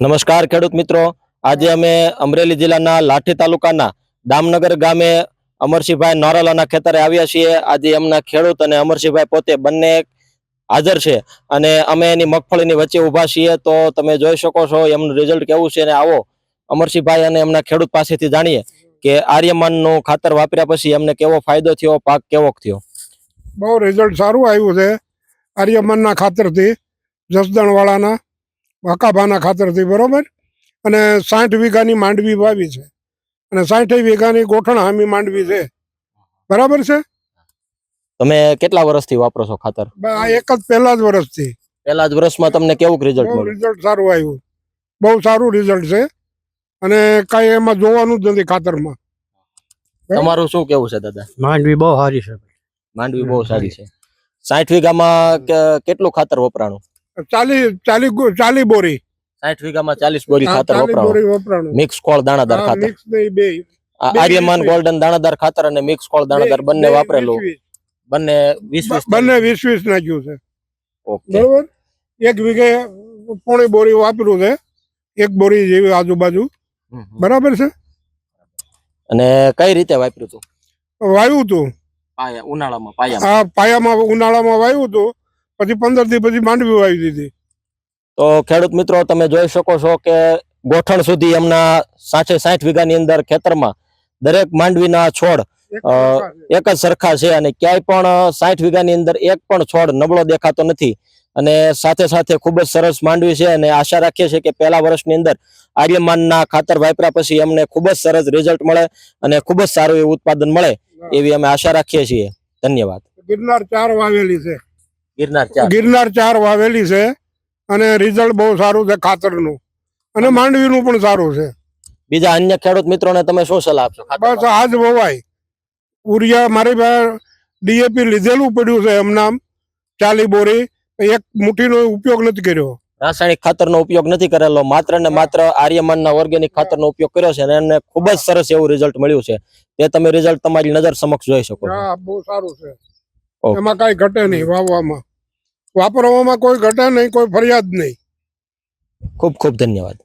નમસ્કાર ખેડૂત મિત્રો. આજે અમે અમરેલી જિલ્લાના લાઠી તાલુકાના દામનગર ગામે અમરસિંહભાઈ નોરાલાના ખેતરે આવ્યા છીએ. આજે એમના ખેડૂત અને અમરસિંહભાઈ પોતે બંને હાજર છે અને અમે એની મગફળીની વચ્ચે ઊભા છીએ. તો તમે જોઈ શકો છો એમનું રિઝલ્ટ કેવું છે અને આવો અમરસિંહભાઈ અને એમના ખેડૂત પાસેથી જાણીએ કે આર્યમાનનું ખાતર વાપર્યા પછી એમને કેવો ફાયદો થયો, પાક કેવો થયો? બહુ રિઝલ્ટ સારું આવ્યું છે આર્યમાનના ખાતરથી, જસદણવાળાના. હકાભાના ખાતરથી બરાબર? અને સાઠ વીઘાની માંડવી વાવી છે. અને સાઠ વીઘાની ગોઠણ હામી માંડવી છે. બરાબર છે? તમે કેટલા વર્ષથી વાપરો છો ખાતર? આ એક જ પહેલા જ વર્ષથી. પહેલા જ વર્ષમાં તમને કેવું રિઝલ્ટ રિઝલ્ટ સારું આવ્યું. બહુ સારું રિઝલ્ટ છે. અને કાંઈ એમાં જોવાનું જ નથી ખાતરમાં. તમારું શું કેવું છે દાદા? માંડવી બહુ સારી છે. માંડવી બહુ સારી છે. સાઠ વીઘામાં કે- કેટલું ખાતર વપરાણું? ચાલી ચાલી ચાલી બોરી. સાઠ વીઘામાં ચાલીસ બોરી ખાતર વપરાણું. મિક્સ કોળ દાણાદાર ખાતર. બે. આર્યમાન ગોલ્ડન દાણાદાર ખાતર અને મિક્સ કોળ દાણાદાર બંને વાપરેલું. બંને વીસ વીસ બંને વીસ વીસ નાખ્યું છે. બરોબર? એક વીઘે પોણી બોરી વાપર્યું છે. એક બોરી જેવી આજુબાજુ. બરાબર છે? અને કઈ રીતે વાપર્યું હતું વાવ્યું હતું પાયા ઉનાળામાં પાયામાં. આ પાયામાં ઉનાળામાં વાવ્યું હતું પછી પંદર દી પછી માંડવી વાવી દીધી. તો ખેડૂત મિત્રો તમે જોઈ શકો છો કે ગોઠણ સુધી એમના સાઠે સાઠ વીઘાની અંદર ખેતરમાં દરેક માંડવીના છોડ એક જ સરખા છે. અને ક્યાંય પણ સાઠ વીઘાની અંદર એક પણ છોડ નબળો દેખાતો નથી. અને સાથે સાથે ખૂબ જ સરસ માંડવી છે અને આશા રાખીએ છીએ કે પહેલા વર્ષની અંદર આર્યમાનના ખાતર વાપર્યા પછી અમને ખૂબ જ સરસ રિઝલ્ટ મળે અને ખૂબ જ સારું એવું ઉત્પાદન મળે એવી અમે આશા રાખીએ છીએ. ધન્યવાદ. ગિરનાર ચાર વાવેલી છે. ગિરનાર ચાર. ગિરનાર ચાર વાવેલી છે અને રિઝલ્ટ બહુ સારું છે ખાતરનું. અને માંડવીનું પણ સારું છે. બીજા અન્ય ખેડૂત મિત્રોને તમે શું સલાહ આપશો બસ આજ વવાય. ઉરિયા મારી પાસે ડીએપી લીધેલું પડ્યું છે એમનામ ચાલી બોરી. એક મુઠ્ઠીનો ઉપયોગ નથી કર્યો. રાસાયણિક ખાતરનો ઉપયોગ નથી કરેલો. માત્ર ને માત્ર આર્યમાનના ઓર્ગેનિક ખાતરનો ઉપયોગ કર્યો છે અને એને ખૂબ જ સરસ એવું રિઝલ્ટ મળ્યું છે. તે તમે રિઝલ્ટ તમારી નજર સમક્ષ જોઈ શકો છો. બહુ સારું છે. એમાં કાંઈ ઘટે નહીં વાવવામાં. વાપરવામાં કોઈ ઘટે નહીં કોઈ ફરિયાદ નહીં. ખૂબ ખૂબ ધન્યવાદ.